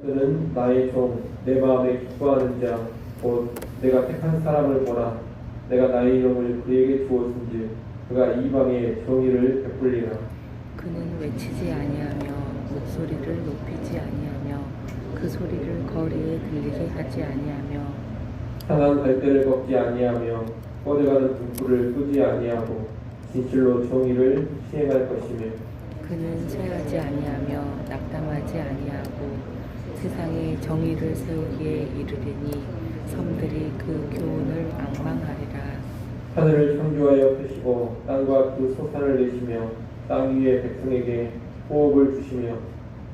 그는 나의 종, 내 마음에 기뻐하는 자, 곧 내가 택한 사람을 보라. 내가 나의 이름을 그에게 주었은지 그가 이방에 정의를 베풀리라. 그는 외치지 아니하며 목소리를 높이지 아니하며 그 소리를 거리에 들리게 하지 아니하며 상한 갈대를 걷지 아니하며 뻗어가는 등불을 끄지 아니하고 진실로 정의를 시행할 것이며 그는 체하지 아니하며 낙담하지 아니하고 세상에 정의를 세우기에 이르리니 섬들이 그 교훈을 앙망하리라. 하늘을 창조하여 펴시고 땅과 그 소산을 내시며 땅 위의 백성에게 호흡을 주시며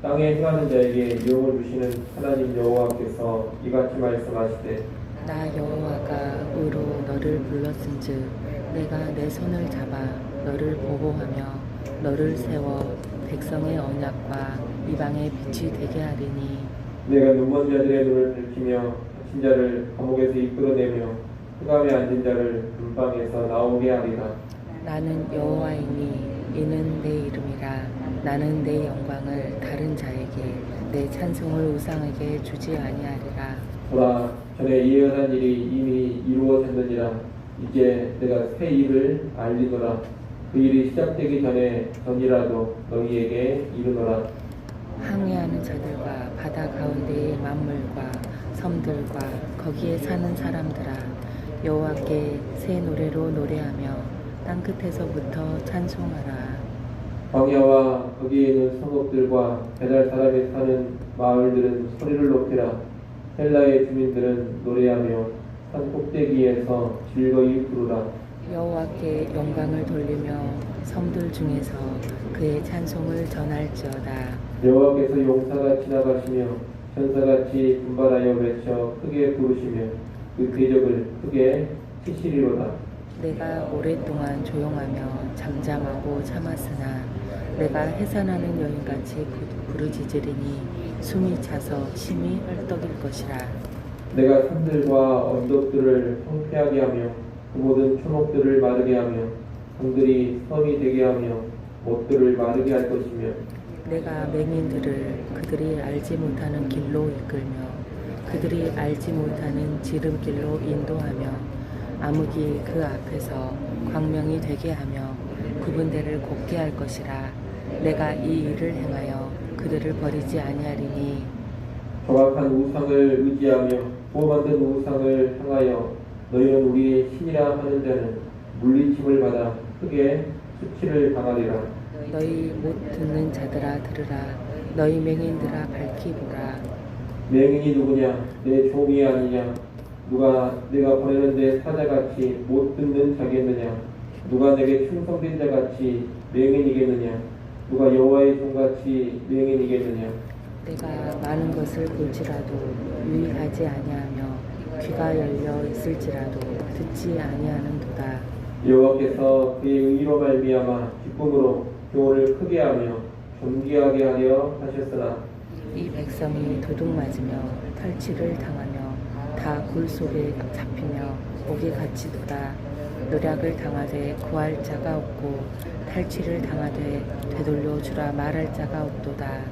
땅에 행하는 자에게 유용을 주시는 하나님 여호와께서 이같이 말씀하시되 나 여호와가 의로 너를 불렀은즉 내가 내 손을 잡아 너를 보호하며 너를 세워 백성의 언약과 이방의 빛이 되게 하리니 내가 눈먼 자들의 눈을 들키며 갇힌 자를 감옥에서 이끌어내며 흑암에 앉은 자를 금방에서 나오게 하리라. 나는 여호와이니 이는 내 이름이라. 나는 내 영광을 다른 자에게 내 찬송을 우상에게 주지 아니하리라. 보라 전에 예언한 일이 이미 이루어졌느니라. 이제 내가 새 일을 알리노라. 그 일이 시작되기 전에 전이라도 너희에게 이르노라 항해하는 자들과 바다 가운데의 만물과 섬들과 거기에 사는 사람들아 여호와께 새 노래로 노래하며 땅 끝에서부터 찬송하라. 광야와 거기에 있는 성읍들과 배달 사람이 사는 마을들은 소리를 높이라. 헬라의 주민들은 노래하며 산 꼭대기에서 즐거이 부르라. 여호와께 영광을 돌리며 섬들 중에서 그의 찬송을 전할지어다 여호와께서 용사가 지나가시며 천사같이 분발하여 외쳐 크게 부르시며 그 궤적을 크게 치시리로다. 내가 오랫동안 조용하며 잠잠하고 참았으나 내가 해산하는 여인같이 부- 부르짖으리니 숨이 차서 심히 헐떡일 것이라. 내가 산들과 언덕들을 황폐하게 하며 그 모든 초목들을 마르게 하며 강들이 섬이 되게 하며 못들을 마르게 할 것이며 내가 맹인들을 그들이 알지 못하는 길로 이끌며 그들이 알지 못하는 지름길로 인도하며 암흑이 그 앞에서 광명이 되게 하며 구분대를 곱게 할 것이라 내가 이 일을 행하여 그들을 버리지 아니하리니. 정확한 우상을 의지하며 만든 우상을 향하여 너희는 우리의 신이라 하는 자는 물리침을 받아 크게 수치를 당하리라 너희 못 듣는 자들아 들으라. 너희 맹인들아 밝히 보라. 맹인이 누구냐? 내 종이 아니냐? 누가 내가 보내는데 사자같이 못 듣는 자겠느냐? 누가 내게 충성된 자같이 맹인이겠느냐? 누가 여호와의 종같이 맹인이겠느냐? 내가 많은 것을 볼지라도 유의하지 아니하며 귀가 열려 있을지라도 듣지 아니하는도다. 여호와께서 그의 의로 말미암아 기쁨으로 교훈을 크게 하며 존귀하게 하려 하셨으나 이 백성이 도둑 맞으며 탈취를 당하며 다 굴 속에 잡히며 목이 갇히도다. 노략을 당하되 구할 자가 없고 탈취를 당하되 되돌려 주라 말할 자가 없도다.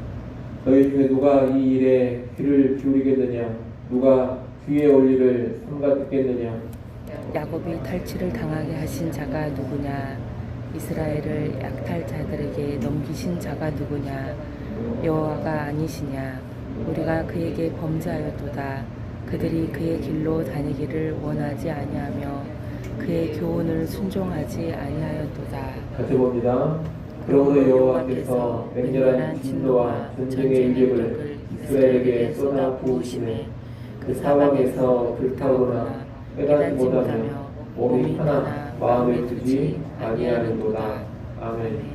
너희 중에 누가 이 일에 귀를 기울이겠느냐? 누가 귀에 올리를 삼가 듣겠느냐? 야곱이 탈취를 당하게 하신 자가 누구냐 이스라엘을 약탈자들에게 넘기신 자가 누구냐? 여호와가 아니시냐? 우리가 그에게 범죄하였도다. 그들이 그의 길로 다니기를 원하지 아니하며 그의 교훈을 순종하지 아니하였도다. 같이 봅니다. 그러므로 여호와께서 맹렬한 진노와 전쟁의 인력을 이스라엘에게 쏟아 부으시매 그 사방에서 불타오르나 깨닫지 못하며 몸이 하나 마음에 두지 아니하는도다. 아멘.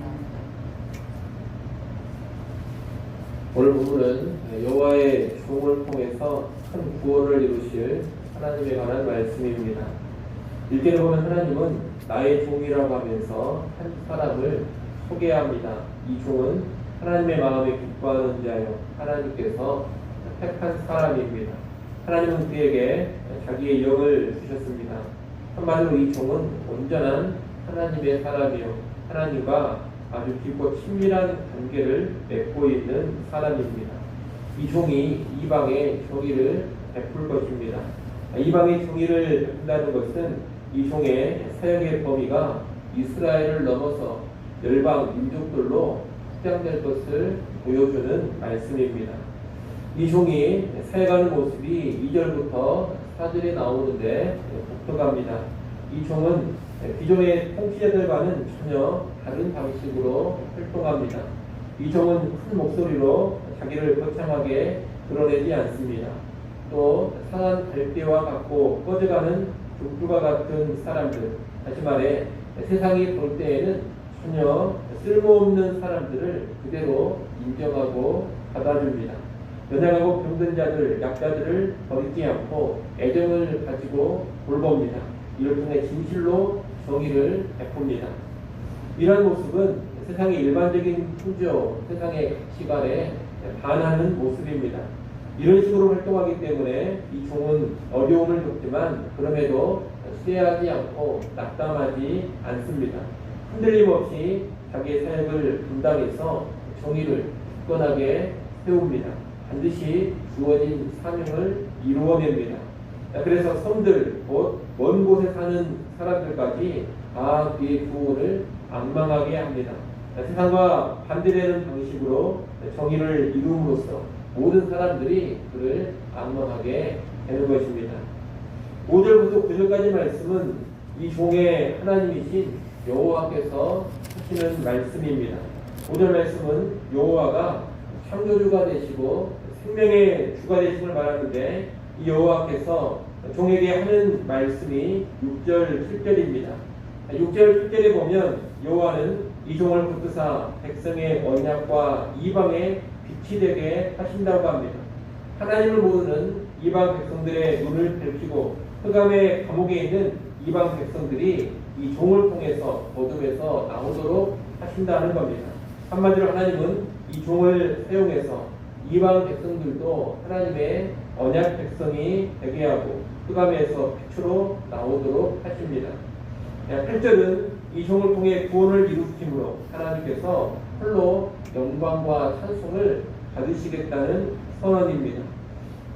오늘 부분은 여호와의 종을 통해서 큰 구원을 이루실 하나님에 관한 말씀입니다. 읽기를 보면 하나님은 나의 종이라고 하면서 한 사람을 소개합니다. 이 종은 하나님의 마음에 기뻐하는 자요. 하나님께서 택한 사람입니다. 하나님은 그에게 자기의 영을 주셨습니다. 한마디로 이 종은 온전한 하나님의 사람이요. 하나님과 아주 깊고 친밀한 관계를 맺고 있는 사람입니다. 이 종이 이방의 정의를 베풀 것입니다. 이방의 정의를 베푼다는 것은 이 종의 사역의 범위가 이스라엘을 넘어서 열방 민족들로 확장될 것을 보여주는 말씀입니다. 이 종이 사역하는 모습이 2절부터 4절에 나오는데 독특합니다. 이 종은 기존의 통치자들과는 전혀 다른 방식으로 활동합니다. 이 종은 큰 목소리로 자기를 거창하게 드러내지 않습니다. 또 상한 갈대와 같고 꺼져가는 족두가 같은 사람들, 다시 말해 세상이 볼 때에는 전혀 쓸모없는 사람들을 그대로 인정하고 받아줍니다. 연약하고 병든 자들, 약자들을 버리지 않고 애정을 가지고 돌봅니다. 이를 통해 진실로 정의를 베풉니다. 이러한 모습은 세상의 일반적인 풍조, 세상의 가치관에 반하는 모습입니다. 이런 식으로 활동하기 때문에 이 종은 어려움을 겪지만 그럼에도 수혜하지 않고 낙담하지 않습니다. 흔들림 없이 자기의 사역을 분당해서 정의를 굳건하게 세웁니다. 반드시 주어진 사명을 이루어냅니다. 그래서 섬들, 곧 먼 곳에 사는 사람들까지 다 그의 구원을 악망하게 합니다. 세상과 반대되는 방식으로 정의를 이루므로써 모든 사람들이 그를 악망하게 되는 것입니다. 5절부터 9절까지 말씀은 이 종의 하나님이신 여호와께서 하시는 말씀입니다. 5절 말씀은 여호와가 창조주가 되시고 생명의 주가 되심을 말하는데 이 여호와께서 종에게 하는 말씀이 6절, 7절입니다. 6절, 7절에 보면 여호와는 이 종을 붙드사 백성의 언약과 이방의 빛이 되게 하신다고 합니다. 하나님을 모르는 이방 백성들의 눈을 밝히고 흑암의 감옥에 있는 이방 백성들이 이 종을 통해서 어둠에서 나오도록 하신다는 겁니다. 한마디로 하나님은 이 종을 사용해서 이방 백성들도 하나님의 언약 백성이 되게 하고 흑암에서 빛으로 나오도록 하십니다. 8절은 이 종을 통해 구원을 이루심으로 하나님께서 홀로 영광과 찬송을 받으시겠다는 선언입니다.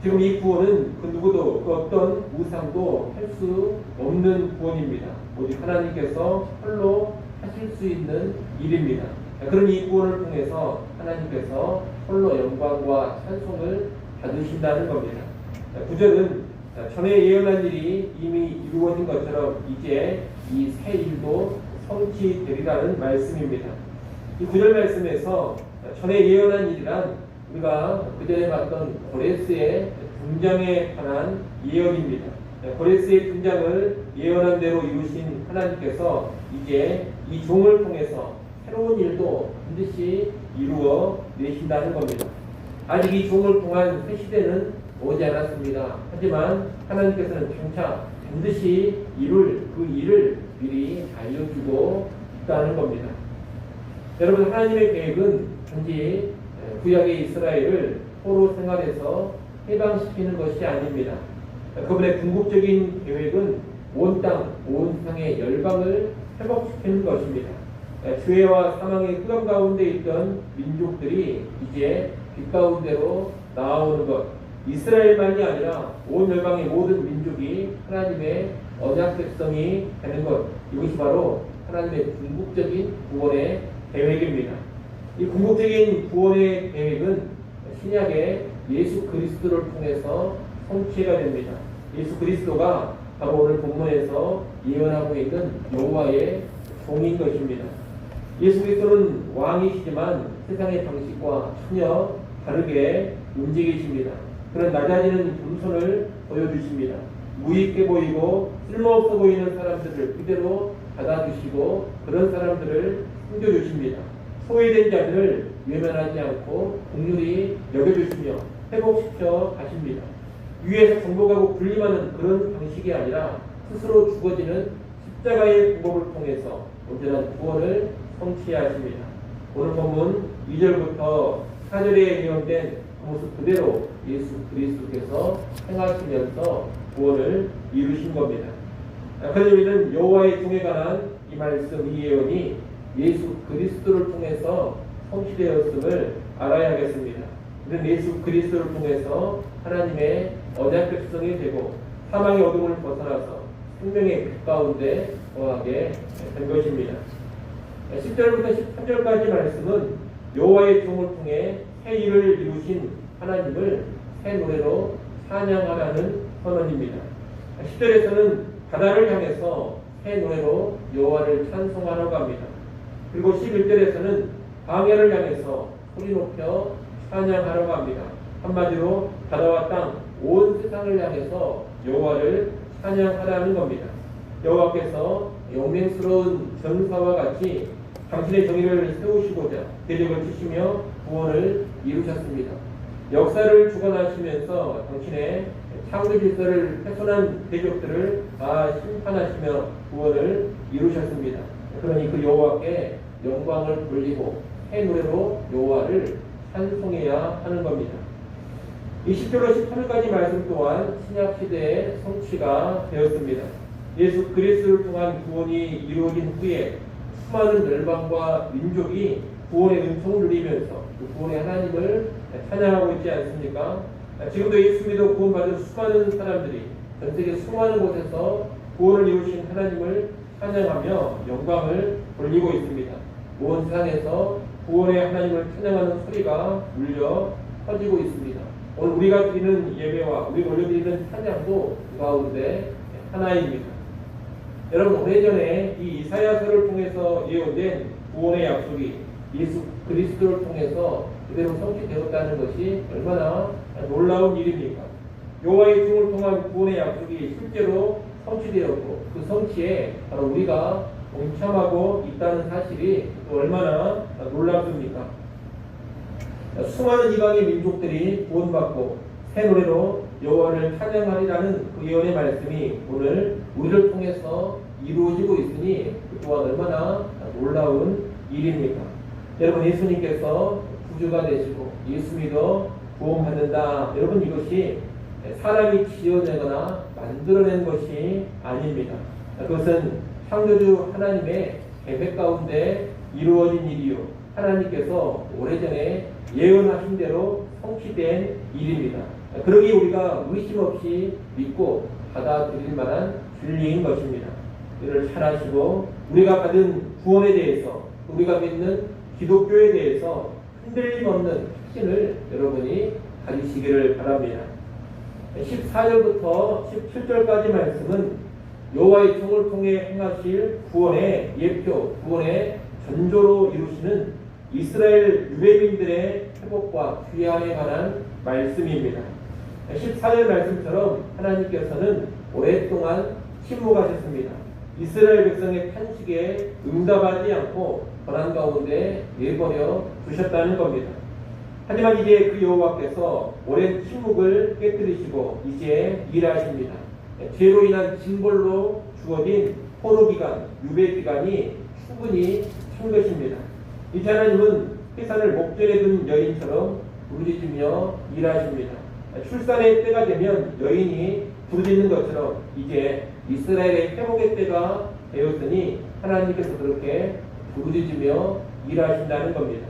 지금 이 구원은 그 누구도 그 어떤 우상도 할 수 없는 구원입니다. 오직 하나님께서 홀로 하실 수 있는 일입니다. 그런 이 구원을 통해서 하나님께서 홀로 영광과 찬송을 받으신다는 겁니다. 구절은 전에 예언한 일이 이미 이루어진 것처럼 이제 이 새 일도 성취되리라는 말씀입니다. 이 구절 말씀에서 전에 예언한 일이란 우리가 그전에 봤던 고레스의 등장에 관한 예언입니다. 고레스의 등장을 예언한 대로 이루신 하나님께서 이제 이 종을 통해서 새로운 일도 반드시 이루어 내신다는 겁니다. 아직 이 종을 통한 새 시대는 오지 않았습니다. 하지만 하나님께서는 장차 반드시 이룰 그 일을 미리 알려주고 있다는 겁니다. 여러분 하나님의 계획은 단지 구약의 이스라엘을 포로 생활에서 해방시키는 것이 아닙니다. 그분의 궁극적인 계획은 온 땅, 온 세상의 열방을 회복시키는 것입니다. 죄와 사망의 흑암 가운데 있던 민족들이 이제 빛 가운데로 나오는 것. 이스라엘만이 아니라 온 열방의 모든 민족이 하나님의 언약 백성이 되는 것. 이것이 바로 하나님의 궁극적인 구원의 계획입니다. 이 궁극적인 구원의 계획은 신약의 예수 그리스도를 통해서 성취가 됩니다. 예수 그리스도가 바로 오늘 본문에서 예언하고 있는 여호와의 종인 것입니다. 예수 그리스도는 왕이시지만 세상의 방식과 전혀 다르게 움직이십니다. 그런 낮아지는 겸손을 보여주십니다. 무익해 보이고 쓸모없어 보이는 사람들을 그대로 받아주시고 그런 사람들을 숨겨주십니다. 소외된 자들을 외면하지 않고 공률히 여겨주시며 회복시켜 가십니다. 위에서 정복하고 분림하는 그런 방식이 아니라 스스로 죽어지는 십자가의 구복을 통해서 온전한 구원을 성취하십니다. 오늘 본문 2절부터 4절에 예언된 그 모습 그대로 예수 그리스도께서 행하시면서 구원을 이루신 겁니다. 그래서 우리는 여호와의 종에 관한 이 말씀, 이 예언이 예수 그리스도를 통해서 성취되었음을 알아야겠습니다. 이런 예수 그리스도를 통해서 하나님의 언약 백성이 되고 사망의 어둠을 벗어나서 생명의 빛 가운데 거하게 된 것입니다. 10절부터 13절까지 말씀은 여호와의 종을 통해 새 일을 이루신 하나님을 새 노래로 찬양하라는 선언입니다. 10절에서는 바다를 향해서 새 노래로 여호와를 찬송하라고 합니다. 그리고 11절에서는 광야를 향해서 소리 높여 찬양하라고 합니다. 한마디로 바다와 땅 온 세상을 향해서 여호와를 찬양하라는 겁니다. 여호와께서 영맹스러운 전사와 같이 당신의 정의를 세우시고자 대적을 치시며 구원을 이루셨습니다. 역사를 주관하시면서 당신의 창조 질서를 훼손한 대적들을 다 심판하시며 구원을 이루셨습니다. 그러니 그 여호와께 영광을 돌리고 새 노래로 여호와를 찬송해야 하는 겁니다. 20절로 18절까지 말씀 또한 신약 시대의 성취가 되었습니다. 예수 그리스도를 통한 구원이 이루어진 후에 수많은 열방과 민족이 구원의 은총을 누리면서 그 구원의 하나님을 찬양하고 있지 않습니까? 지금도 예수 믿어 구원받은 수많은 사람들이 전 세계 수많은 곳에서 구원을 이루신 하나님을 찬양하며 영광을 돌리고 있습니다. 온 세상에서 구원의 하나님을 찬양하는 소리가 울려 퍼지고 있습니다. 오늘 우리가 드리는 예배와 우리가 올려드리는 찬양도 그 가운데 하나입니다. 여러분 오래전에 이 이사야서를 통해서 예언된 구원의 약속이 예수 그리스도를 통해서 그대로 성취되었다는 것이 얼마나 놀라운 일입니까? 여호와의 종을 통한 구원의 약속이 실제로 성취되었고 그 성취에 바로 우리가 동참하고 있다는 사실이 또 얼마나 놀랍습니까? 수많은 이방의 민족들이 구원받고 새 노래로 여호와를 찬양하리라는 그 예언의 말씀이 오늘 우리를 통해서 이루어지고 있으니 그 또한 얼마나 놀라운 일입니까? 여러분 예수님께서 구주가 되시고 예수 믿어 구원받는다. 여러분 이것이 사람이 지어내거나 만들어낸 것이 아닙니다. 그것은 창조주 하나님의 계획 가운데 이루어진 일이요. 하나님께서 오래전에 예언하신 대로 성취된 일입니다. 그러기 우리가 의심 없이 믿고 받아들일 만한 진리인 것입니다. 이를 잘 아시고 우리가 받은 구원에 대해서 우리가 믿는 기독교에 대해서 흔들림 없는 확신을 여러분이 가지시기를 바랍니다. 14절부터 17절까지 말씀은 여호와의 종을 통해 행하실 구원의 예표, 구원의 전조로 이루시는 이스라엘 유대민들의 회복과 귀환에 관한 말씀입니다. 14절 말씀처럼 하나님께서는 오랫동안 침묵하셨습니다. 이스라엘 백성의 탄식에 응답하지 않고 고난 가운데 내버려 두셨다는 겁니다. 하지만 이제 그 여호와께서 오랜 침묵을 깨뜨리시고 이제 일하십니다. 죄로 인한 징벌로 주어진 포로 기간, 유배 기간이 충분히 찬 것입니다. 이제 하나님은 해산을 목전에 둔 여인처럼 부르짖으며 일하십니다. 출산의 때가 되면 여인이 부르짖는 것처럼 이제 이스라엘의 회복의 때가 되었으니 하나님께서 그렇게 부르짖으며 일하신다는 겁니다.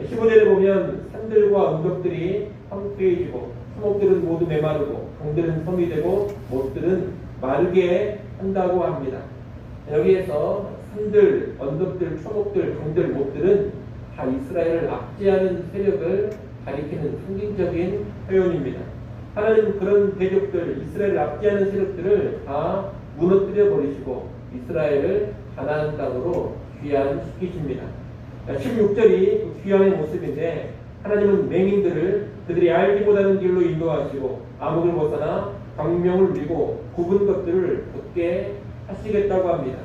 15절에 보면 산들과 언덕들이 황폐해지고 수목들은 모두 메마르고 강들은 섬이 되고 못들은 마르게 한다고 합니다. 여기에서 산들, 언덕들, 초목들, 강들, 못들은 다 이스라엘을 압제하는 세력을 가리키는 상징적인 표현입니다. 하나님 그런 대적들, 이스라엘을 압제하는 세력들을 다 무너뜨려 버리시고 이스라엘을 가나안 땅으로 귀환시키십니다. 16절이 그 귀환의 모습인데 하나님은 맹인들을 그들이 알지 못하는 길로 인도하시고 암흑을 벗어나 광명을 누리고 굽은 것들을 걷게 하시겠다고 합니다.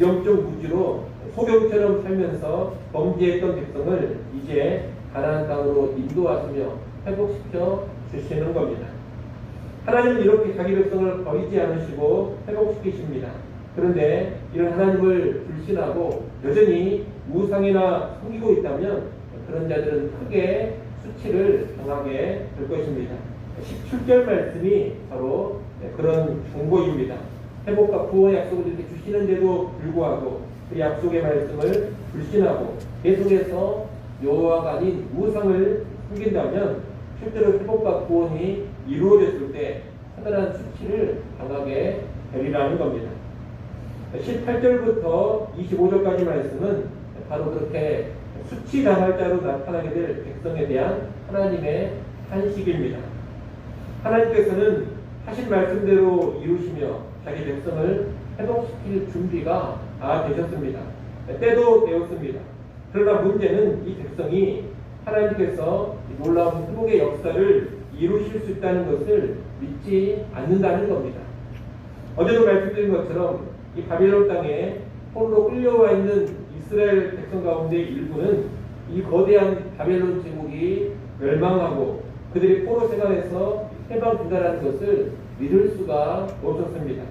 영적 무지로 소경처럼 살면서 범죄했던 백성을 이제 가나안 땅으로 인도하시며 회복시켜 주시는 겁니다. 하나님은 이렇게 자기 백성을 버리지 않으시고 회복시키십니다. 그런데 이런 하나님을 불신하고 여전히 우상이나 섬기고 있다면 그런 자들은 크게 수치를 당하게 될 것입니다. 17절 말씀이 바로 그런 경고입니다. 회복과 구원의 약속을 이렇게 주시는데도 불구하고 그 약속의 말씀을 불신하고 계속해서 여호와가 아닌 우상을 섬긴다면 실제로 회복과 구원이 이루어졌을 때 커다란 수치를 당하게 되리라는 겁니다. 18절부터 25절까지 말씀은 바로 그렇게 수치 당할 자로 나타나게 될 백성에 대한 하나님의 한식입니다. 하나님께서는 하신 말씀대로 이루시며 자기 백성을 회복시킬 준비가 다 되셨습니다. 때도 되었습니다. 그러나 문제는 이 백성이 하나님께서 이 놀라운 회복의 역사를 이루실 수 있다는 것을 믿지 않는다는 겁니다. 어제도 말씀드린 것처럼 이 바빌론 땅에 홀로 끌려와 있는 이스라엘 백성 가운데 일부는 이 거대한 바벨론 제국이 멸망하고 그들이 포로 생활에서 해방된다는 것을 믿을 수가 없었습니다.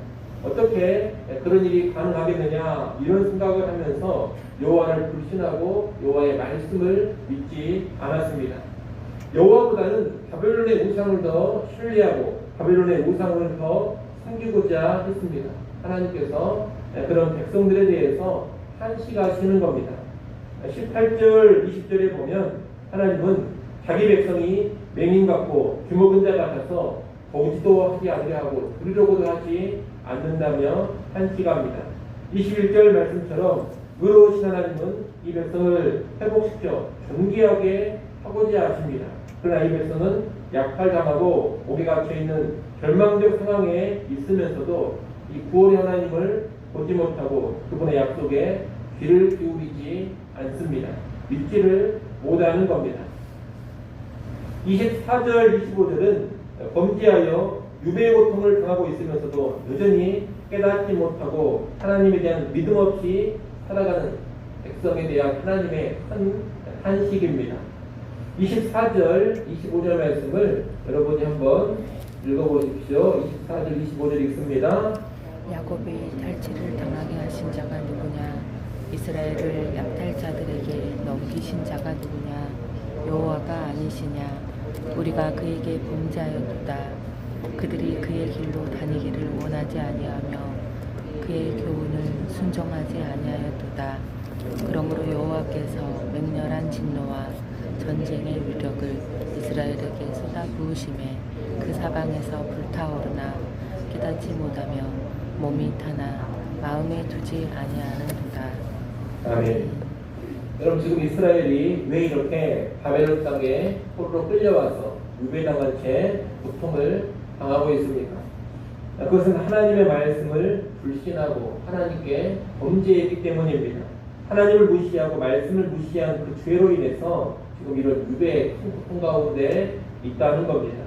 어떻게 그런 일이 가능하겠느냐 이런 생각을 하면서 여호와를 불신하고 여호와의 말씀을 믿지 않았습니다. 여호와보다는 바벨론의 우상을 더 신뢰하고 바벨론의 우상을 더 섬기고자 했습니다. 하나님께서 그런 백성들에 대해서 한시하시는 겁니다. 18절, 20절에 보면 하나님은 자기 백성이 맹인 같고 규모근 자 같아서 보지도 하지 않으려 하고 들으려고도 하지 않는다며 한시합니다. 21절 말씀처럼 의로우신 하나님은 이 백성을 회복시켜 존귀하게 하고자 하십니다. 이 백성은 약탈당하고 목에 갇혀있는 절망적 상황에 있으면서도 이 구원의 하나님을 보지 못하고 그분의 약속에 귀를 기울이지 않습니다. 믿지를 못하는 겁니다. 24절, 25절은 범죄하여 유배의 고통을 당하고 있으면서도 여전히 깨닫지 못하고 하나님에 대한 믿음 없이 살아가는 백성에 대한 하나님의 한, 한식입니다. 24절, 25절 말씀을 여러분이 한번 읽어보십시오. 24절, 25절 읽습니다. 야곱이 탈취를 당하게 하신 자가 누구냐? 이스라엘을 약탈자들에게 넘기신 자가 누구냐? 여호와가 아니시냐? 우리가 그에게 범죄하였도다. 그들이 그의 길로 다니기를 원하지 아니하며 그의 교훈을 순종하지 아니하였도다. 그러므로 여호와께서 맹렬한 진노와 전쟁의 위력을 이스라엘에게 쏟아부으심에 그 사방에서 불타오르나 깨닫지 못하며 몸이 타나 마음에 두지 아니하는도다. 아멘. 여러분 지금 이스라엘이 왜 이렇게 바벨론 땅에 포로로 끌려와서 유배당한 채 고통을 당하고 있습니까? 그것은 하나님의 말씀을 불신하고 하나님께 범죄했기 때문입니다. 하나님을 무시하고 말씀을 무시한 그 죄로 인해서 지금 이런 큰 고통 가운데 있다는 겁니다.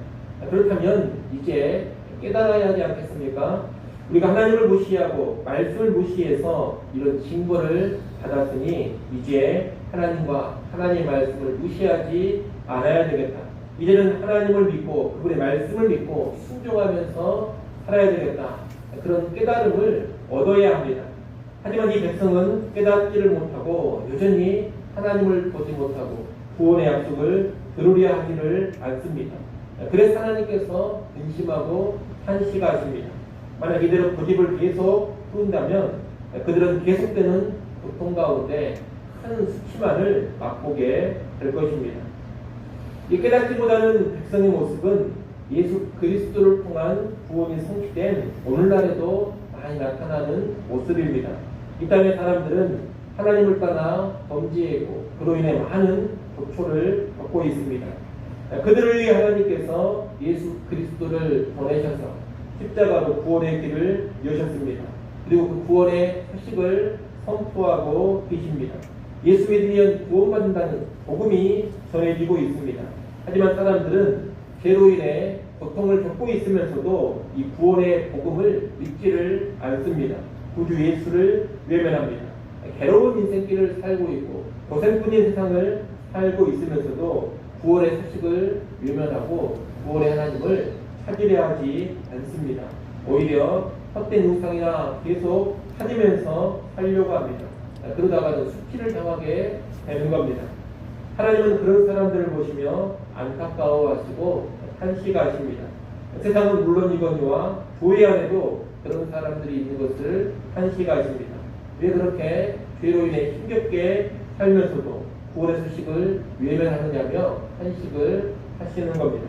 그렇다면 이제 깨달아야 하지 않겠습니까? 우리가 하나님을 무시하고 말씀을 무시해서 이런 징벌을 받았으니 이제 하나님과 하나님의 말씀을 무시하지 않아야 되겠다. 이제는 하나님을 믿고 그분의 말씀을 믿고 순종하면서 살아야 되겠다. 그런 깨달음을 얻어야 합니다. 하지만 이 백성은 깨닫지를 못하고 여전히 하나님을 보지 못하고 구원의 약속을 들으려 하지를 않습니다. 그래서 하나님께서 근심하고 한시가하십니다. 만약 이대로 고집을 계속 푼다면 그들은 계속되는 고통 가운데 큰 수치만을 맛보게 될 것입니다. 이 깨닫기보다는 백성의 모습은 예수 그리스도를 통한 구원이 성취된 오늘날에도 많이 나타나는 모습입니다. 이 땅의 사람들은 하나님을 떠나 범죄하고 그로 인해 많은 고초를 겪고 있습니다. 그들을 위해 하나님께서 예수 그리스도를 보내셔서 십자가로 구원의 길을 여셨습니다. 그리고 그 구원의 소식을 선포하고 계십니다. 예수 믿으면 구원받는다는 복음이 전해지고 있습니다. 하지만 사람들은 죄로 인해 고통을 겪고 있으면서도 이 구원의 복음을 믿지를 않습니다. 구주 예수를 외면합니다. 괴로운 인생길을 살고 있고 고생뿐인 세상을 살고 있으면서도 구원의 소식을 외면하고 구원의 하나님을 찾으려 하지 않습니다. 오히려 헛된 우상이나 계속 찾으면서 살려고 합니다. 그러다가는 수치를 당하게 되는 겁니다. 하나님은 그런 사람들을 보시며 안타까워하시고 한시가하십니다. 세상은 물론이거니와 교회 안에도 그런 사람들이 있는 것을 한시가하십니다. 왜 그렇게 죄로 인해 힘겹게 살면서도 구원의 소식을 외면하느냐며 한식을 하시는 겁니다.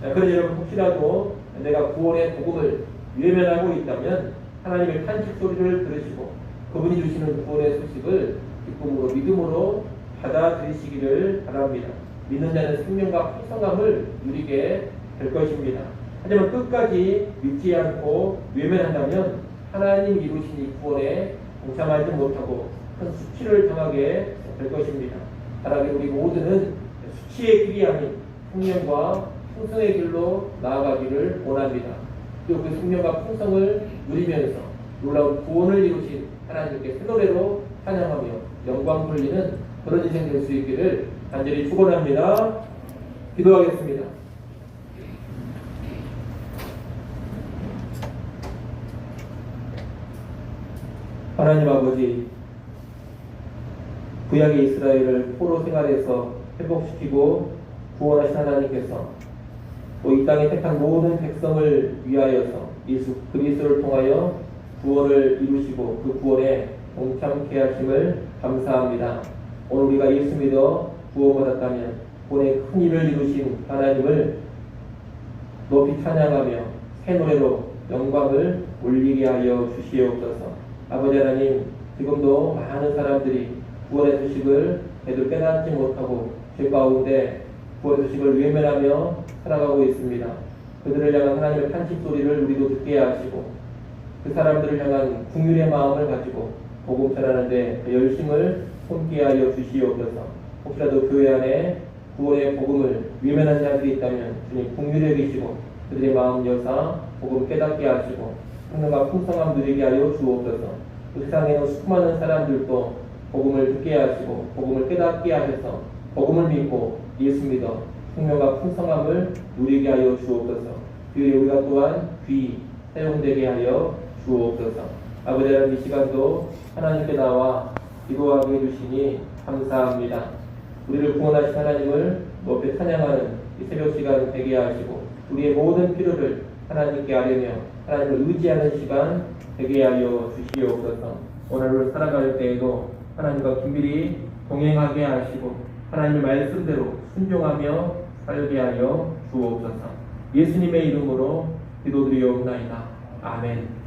자, 그래서 여러분 혹시라도 내가 구원의 복음을 외면하고 있다면 하나님의 탄식 소리를 들으시고 그분이 주시는 구원의 소식을 기쁨으로 믿음으로 받아들이시기를 바랍니다. 믿는 자는 생명과 풍성함을 누리게 될 것입니다. 하지만 끝까지 믿지 않고 외면한다면 하나님 이루신 이 구원에 동참하지 못하고 큰 수치를 당하게 될 것입니다. 따라서 우리 모두는 수치의 길이 아닌 생명과 풍성의 길로 나아가기를 원합니다. 그리고 그 생명과 풍성을 누리면서 놀라운 구원을 이루신 하나님께 새 노래로 찬양하며 영광 돌리는 그런 인생 될 수 있기를 간절히 축원합니다. 기도하겠습니다. 하나님 아버지 구약의 이스라엘을 포로 생활에서 회복시키고 구원하신 하나님께서 또 이 땅에 택한 모든 백성을 위하여서 예수 그리스도를 통하여 구원을 이루시고 그 구원에 동참케 하심을 감사합니다. 오늘 우리가 예수 믿어 구원받았다면 구원의 큰 일을 이루신 하나님을 높이 찬양하며 새 노래로 영광을 올리게 하여 주시옵소서. 아버지 하나님, 지금도 많은 사람들이 구원의 소식을 제대로 깨닫지 못하고 죄 가운데 구원의 소식을 외면하며 살아가고 있습니다. 그들을 향한 하나님의 탄식 소리를 우리도 듣게 하시고 그 사람들을 향한 궁율의 마음을 가지고 복음 전하는데 그 열심을 손게 하여 주시옵소서. 혹시라도 교회 안에 구원의 복음을 외면한 자들이 있다면 주님 궁율해 계시고 그들의 마음 여사 복음 깨닫게 하시고 성령과 풍성함 누리게 하여 주옵소서. 그 세상에는 수많은 사람들도 복음을 듣게 하시고 복음을 깨닫게 하셔서 복음을 믿고 예수 믿어 생명과 풍성함을 누리게 하여 주옵소서. 그리고 우리가 또한 귀 사용되게 하여 주옵소서. 아버지 하나님 이 시간도 하나님께 나와 기도하게 해주시니 감사합니다. 우리를 구원하신 하나님을 높이 찬양하는 이 새벽 시간 되게 하시고 우리의 모든 필요를 하나님께 아뢰며 하나님을 의지하는 시간 되게 하여 주시옵소서. 오늘을 살아갈 때에도 하나님과 긴밀히 동행하게 하시고 하나님의 말씀대로 순종하며 살게 하여 주옵소서. 예수님의 이름으로 기도드리옵나이다. 아멘.